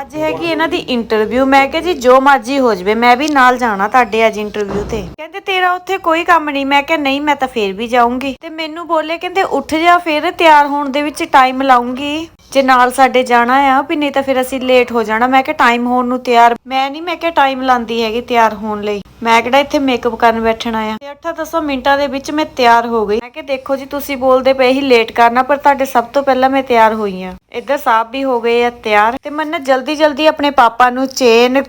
ਅੱਜ ਹੈਗੀ ਇਹਨਾਂ ਦੀ ਇੰਟਰਵਿਊ ਮੈਂ ਕਿਹਾ ਜੀ ਜੋ ਮਰਜ਼ੀ ਹੋ ਜਵੇ, ਮੈਂ ਵੀ ਨਾਲ ਜਾਣਾ ਤੁਹਾਡੇ ਅੱਜ ਇੰਟਰਵਿਊ ਤੇ। ਕਹਿੰਦੇ ਤੇਰਾ ਉੱਥੇ ਕੋਈ ਕੰਮ ਨਹੀਂ, ਮੈਂ ਕਿਹਾ ਨਹੀਂ, ਮੈਂ ਤਾਂ ਫੇਰ ਵੀ ਜਾਊਂਗੀ। ਤੇ ਮੈਨੂੰ ਬੋਲੇ, ਕਹਿੰਦੇ ਉੱਠ ਜਾ ਫੇਰ, ਤਿਆਰ ਹੋਣ ਦੇ ਵਿੱਚ ਟਾਈਮ ਲਾਉਂਗੀ ਜੇ ਨਾਲ ਸਾਡੇ ਜਾਣਾ ਆ, ਵੀ ਨਹੀਂ ਤਾਂ ਫਿਰ ਅਸੀਂ ਲੇਟ ਹੋ ਜਾਣਾ। ਮੈਂ ਕਿਹਾ ਟਾਈਮ ਹੋਣ ਨੂੰ ਤਿਆਰ ਮੈਂ ਨਹੀਂ, ਮੈਂ ਕਿਹਾ ਟਾਈਮ ਲਾਂਦੀ ਹੈਗੀ ਤਿਆਰ ਹੋਣ ਲਈ। ਮੈਂ ਕਿਹੜਾ ਇੱਥੇ ਮੇਕਅਪ ਕਰਨ ਬੈਠਣਾ ਆ। ਤੇ 8-10 ਮਿੰਟਾਂ ਦੇ ਵਿੱਚ ਮੈਂ ਤਿਆਰ ਹੋ ਗਈ। ਮੈਂ ਕਿਹਾ ਦੇਖੋ ਜੀ, ਤੁਸੀਂ ਬੋਲਦੇ ਪਏ ਹੀ ਲੇਟ ਕਰਨਾ, ਪਰ ਤੁਹਾਡੇ ਸਭ ਤੋਂ ਪਹਿਲਾਂ ਮੈਂ ਤਿਆਰ ਹੋਈ ਆ। ਇੱਧਰ ਸਾਹਿਬ ਵੀ ਹੋ ਗਏ ਆ ਤਿਆਰ। ਤੇ ਮੈਂ ਜਲਦੀ ਜਲਦੀ ਆਪਣੇ ਪਾਪਾ ਨੂੰ ਚੇਨ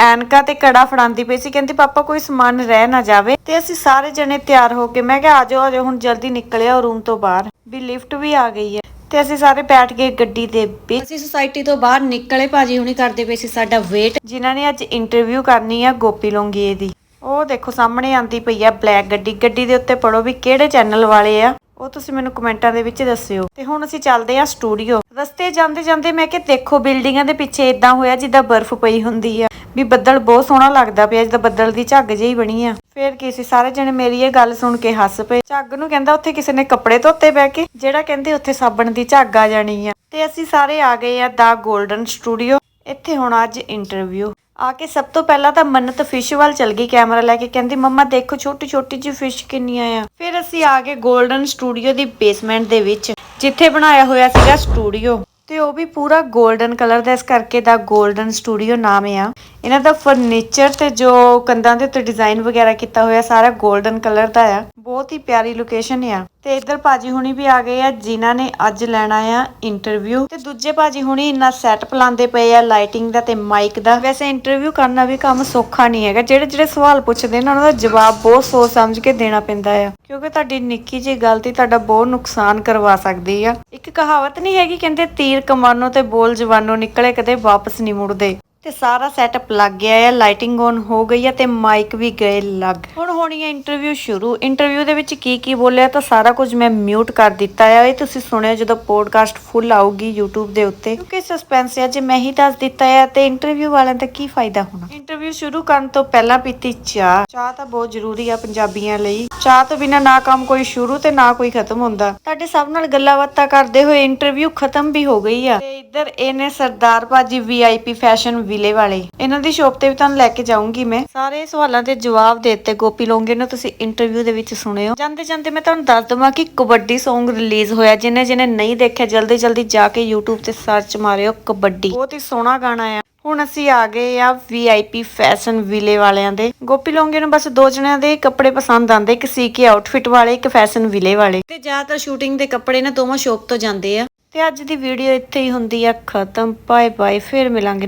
ਐਨਕਾ ਤੇ ਕੜਾ ਫੜਾਉਂਦੀ ਪਈ ਸੀ। ਕਹਿੰਦੀ, ਪਾਪਾ, ਕੋਈ ਸਮਾਨ ਰਹਿ ਨਾ ਜਾਵੇ। ਤੇ ਅਸੀਂ ਸਾਰੇ ਜਣੇ ਤਿਆਰ ਹੋ ਕੇ ਮੈਂ ਕਿਹਾ ਆਜੋ ਆਜੋ ਹੁਣ ਜਲਦੀ ਨਿਕਲਿਆ ਰੂਮ ਤੋਂ ਬਾਹਰ। ਵੀ ਲਿਫਟ ਵੀ ਆ ਗਈ ਹੈ ਤੇ ਅਸੀਂ ਸਾਰੇ ਬੈਠ ਗਏ ਗੱਡੀ ਦੇ ਵਿੱਚ ਅਸੀਂ ਸੁਸਾਇਟੀ ਤੋਂ ਬਾਹਰ ਨਿਕਲੇ ਭਾਜੀ ਹੁਣੀ ਕਰਦੇ ਪਏ ਸੀ ਸਾਡਾ ਵੇਟ ਜਿਨ੍ਹਾਂ ਨੇ ਅੱਜ ਇੰਟਰਵਿਊ ਕਰਨੀ ਆ ਗੋਪੀ ਲੋਂਗੀਏ ਦੀ। ਉਹ ਦੇਖੋ ਸਾਹਮਣੇ ਆਂਦੀ ਪਈ ਆ ਬਲੈਕ ਗੱਡੀ। ਗੱਡੀ ਦੇ ਉੱਤੇ ਪੜੋ ਵੀ ਕਿਹੜੇ ਚੈਨਲ ਵਾਲੇ ਆ। ਉਹ ਤੁਸੀਂ ਮੈਨੂੰ ਕਮੈਂਟਾਂ ਦੇ ਵਿੱਚ ਦੱਸਿਓ। ਤੇ ਹੁਣ ਅਸੀਂ ਚੱਲਦੇ ਆ ਸਟੂਡੀਓ ਰਸਤੇ ਜਾਂਦੇ ਜਾਂਦੇ ਮੈਂ ਕਿ ਦੇਖੋ ਬਿਲਡਿੰਗਾਂ ਦੇ ਪਿੱਛੇ ਇਦਾਂ ਹੋਇਆ ਜਿੱਦਾਂ ਬਰਫ਼ ਪਈ ਹੁੰਦੀ ਆ। ਵੀ ਬੱਦਲ ਬਹੁਤ ਸੋਹਣਾ ਲੱਗਦਾ ਪਿਆ, ਜਿੱਦਾਂ ਬੱਦਲ ਦੀ ਝੱਗ ਜਿਹੀ ਬਣੀ ਆ। ਫੇਰ ਕੀ ਸੀ, ਸਾਰੇ ਜਣੇ ਮੇਰੀ ਇਹ ਗੱਲ ਸੁਣ ਕੇ ਹੱਸ ਪਏ। ਝੱਗ ਨੂੰ ਕਹਿੰਦਾ ਉੱਥੇ ਕਿਸੇ ਨੇ ਕੱਪੜੇ ਧੋਤੇ ਬਹਿ ਕੇ, ਜਿਹੜਾ ਕਹਿੰਦੇ ਉੱਥੇ ਸਾਬਣ ਦੀ ਝੱਗ ਆ ਜਾਣੀ ਆ। ਤੇ ਅਸੀਂ ਸਾਰੇ ਆ ਗਏ ਆ ਦਾ 골ਡਨ ਸਟੂਡੀਓ। ਇੱਥੇ ਹੁਣ ਅੱਜ ਇੰਟਰਵਿਊ ਆ ਕੇ ਸਭ ਤੋਂ ਪਹਿਲਾਂ ਤਾਂ ਮੰਨਤ ਫਿਸ਼ ਵੱਲ ਚਲ ਗਈ ਕੈਮਰਾ ਲੈ ਕੇ, ਕਹਿੰਦੀ, ਮੰਮਾ, ਦੇਖੋ ਛੋਟੀ ਛੋਟੀ ਜਿਹੀ ਫਿਸ਼ ਕਿੰਨੀਆਂ ਆ। ਫਿਰ ਅਸੀਂ ਆ ਗਏ 골ਡਨ ਸਟੂਡੀਓ ਦੀ ਬੇਸਮੈਂਟ ਦੇ ਵਿੱਚ, ਜਿੱਥੇ ਬਣਾਇਆ ਹੋਇਆ ਸੀਗਾ ਸਟੂਡੀਓ। ਤੇ ਉਹ ਵੀ ਪੂਰਾ ਗੋਲਡਨ ਕਲਰ ਦਾ, ਇਸ ਕਰਕੇ ਦਾ ਗੋਲਡਨ ਸਟੂਡੀਓ ਨਾਮ ਆ। ਇਹਨਾਂ ਦਾ ਫਰਨੀਚਰ ਤੇ ਜੋ ਕੰਧਾਂ ਦੇ ਉੱਤੇ ਡਿਜ਼ਾਈਨ ਵਗੈਰਾ ਕੀਤਾ ਹੋਇਆ, ਸਾਰਾ ਗੋਲਡਨ ਕਲਰ ਦਾ ਆ। ਬਹੁਤ ਹੀ ਪਿਆਰੀ ਲੋਕੇਸ਼ਨ ਆ। ਤੇ ਇੱਧਰ ਭਾਜੀ ਹੁਣੀ ਵੀ ਆ ਗਏ ਆ, ਜਿਨ੍ਹਾਂ ਨੇ ਅੱਜ ਲੈਣਾ ਆ ਇੰਟਰਵਿਊ ਤੇ ਦੂਜੇ ਭਾਜੀ ਹੁਣੀ ਇੰਨਾ ਸੈਟਅਪ ਲਾਉਂਦੇ ਪਏ ਆ ਲਾਈਟਿੰਗ ਦਾ ਤੇ ਮਾਈਕ ਦਾ। ਵੈਸੇ ਇੰਟਰਵਿਊ ਕਰਨਾ ਵੀ ਕੰਮ ਸੌਖਾ ਨਹੀਂ ਹੈਗਾ। ਜਿਹੜੇ ਜਿਹੜੇ ਸਵਾਲ ਪੁੱਛਦੇ ਨੇ, ਉਹਨਾਂ ਦਾ ਜਵਾਬ ਬਹੁਤ ਸੋਚ ਸਮਝ ਕੇ ਦੇਣਾ ਪੈਂਦਾ ਆ। ਕਿਉਂਕਿ ਤੁਹਾਡੀ ਨਿੱਕੀ ਜਿਹੀ ਗਲਤੀ ਤੁਹਾਡਾ ਬਹੁਤ ਨੁਕਸਾਨ ਕਰਵਾ ਸਕਦੀ ਆ। ਇੱਕ ਕਹਾਵਤ ਨਹੀਂ ਹੈਗੀ, ਕਹਿੰਦੇ ਤੀਰ ਕਮਾਨੋ ਤੇ ਬੋਲ ਜਵਾਨੋ ਨਿਕਲੇ ਕਦੇ ਵਾਪਸ ਨਹੀਂ ਮੁੜਦੇ। ਤੇ ਸਾਰਾ ਸੈਟਅਪ ਲੱਗ ਗਿਆ ਹੈ ਲਾਈਟਿੰਗ ਔਨ ਹੋ ਗਈ ਹੈ ਤੇ ਮਾਈਕ ਵੀ ਗਏ ਲੱਗ। ਹੁਣ ਹੋਣੀ ਹੈ ਇੰਟਰਵਿਊ ਸ਼ੁਰੂ। ਇੰਟਰਵਿਊ ਦੇ ਵਿੱਚ ਕੀ ਕੀ ਬੋਲਿਆ ਤਾਂ ਸਾਰਾ ਕੁਝ ਮੈਂ ਮਿਊਟ ਕਰ ਦਿੱਤਾ ਹੈ ਇਹ ਤੁਸੀਂ ਸੁਣਿਓ ਜਦੋਂ ਪੋਡਕਾਸਟ ਫੁੱਲ ਆਊਗੀ YouTube ਦੇ ਉੱਤੇ। ਕਿਉਂਕਿ ਸਸਪੈਂਸ ਹੈ ਜੇ ਮੈਂ ਹੀ ਦੱਸ ਦਿੱਤਾ ਹੈ ਤੇ ਇੰਟਰਵਿਊ ਵਾਲਿਆਂ ਦਾ ਕੀ ਫਾਇਦਾ ਹੋਣਾ? ਇੰਟਰਵਿਊ ਸ਼ੁਰੂ ਕਰਨ ਤੋਂ ਪਹਿਲਾਂ ਪੀਤੀ ਚਾਹ। ਚਾਹ ਤਾਂ ਬਹੁਤ ਜ਼ਰੂਰੀ ਆ ਪੰਜਾਬੀਆਂ ਲਈ। ਚਾਹ ਤੋਂ ਬਿਨਾ ਨਾ ਕੰਮ ਕੋਈ ਸ਼ੁਰੂ ਤੇ ਨਾ ਕੋਈ ਖਤਮ ਹੁੰਦਾ। ਤੁਹਾਡੇ ਸਭ ਨਾਲ ਗੱਲਾਂ ਬਾਤਾਂ ਕਰਦੇ ਹੋਏ ਇੰਟਰਵਿਊ ਖਤਮ ਵੀ ਹੋ ਗਈ ਆ। ਤੇ ਇੱਧਰ ਇਹਨੇ ਸਰਦਾਰ ਭਾਜੀ ਵੀਆਈਪੀ ਫੈਸ਼ਨ ਵਿਲੇ ਵਾਲੇ। ਇਹਨਾਂ ਦੀ ਸ਼ੋਪ ਤੇ ਵੀ ਤੁਹਾਨੂੰ ਲੈ ਕੇ ਜਾਊਂਗੀ ਮੈਂ। ਸਾਰੇ ਸਵਾਲਾਂ ਦੇ ਜਵਾਬ ਦਿੱਤੇ ਗੋਪੀ ਲੋਂਗੇ ਨੂੰ ਤੁਸੀਂ ਇੰਟਰਵਿਊ ਦੇ ਵਿੱਚ ਸੁਣਿਓ। ਜਾਂਦੇ ਜਾਂਦੇ ਮੈਂ ਤੁਹਾਨੂੰ ਦੱਸ ਦਵਾਂ ਕਿ ਕਬੱਡੀ Song ਰਿਲੀਜ਼ ਹੋਇਆ ਜਿਹਨੇ ਜਿਹਨੇ ਨਹੀਂ ਦੇਖਿਆ, ਜਲਦੀ ਜਲਦੀ ਜਾ ਕੇ YouTube ਤੇ ਸਰਚ ਮਾਰਿਓ ਕਬੱਡੀ। ਬਹੁਤ ਹੀ ਸੋਹਣਾ ਗਾਣਾ ਆ। ਹੁਣ ਅਸੀਂ ਆ ਗਏ ਆ ਵੀਆਈਪੀ ਫੈਸ਼ਨ ਵਿਲੇ ਵਾਲਿਆਂ ਦੇ। ਗੋਪੀ ਲੋਂਗੇ ਨੂੰ ਬਸ ਦੋ ਜਣਿਆਂ ਦੇ ਕੱਪੜੇ ਪਸੰਦ ਆਂਦੇ ਇੱਕ ਸੀ ਕੇ ਆਊਟਫਿਟ ਵਾਲੇ, ਇੱਕ ਫੈਸ਼ਨ ਵਿਲੇ ਵਾਲੇ। ਤੇ ਜ਼ਿਆਦਾਤਰ ਸ਼ੂਟਿੰਗ ਦੇ ਕੱਪੜੇ ਨਾ ਦੋਵਾਂ ਸ਼ੋਪ ਤੋਂ ਜਾਂਦੇ ਆ। ਤੇ ਅੱਜ ਦੀ ਵੀਡੀਓ ਇੱਥੇ ਹੀ ਹੁੰਦੀ ਆ, ਖਤਮ ਬਾਏ ਬਾਏ ਫਿਰ ਮਿਲਾਂਗੇ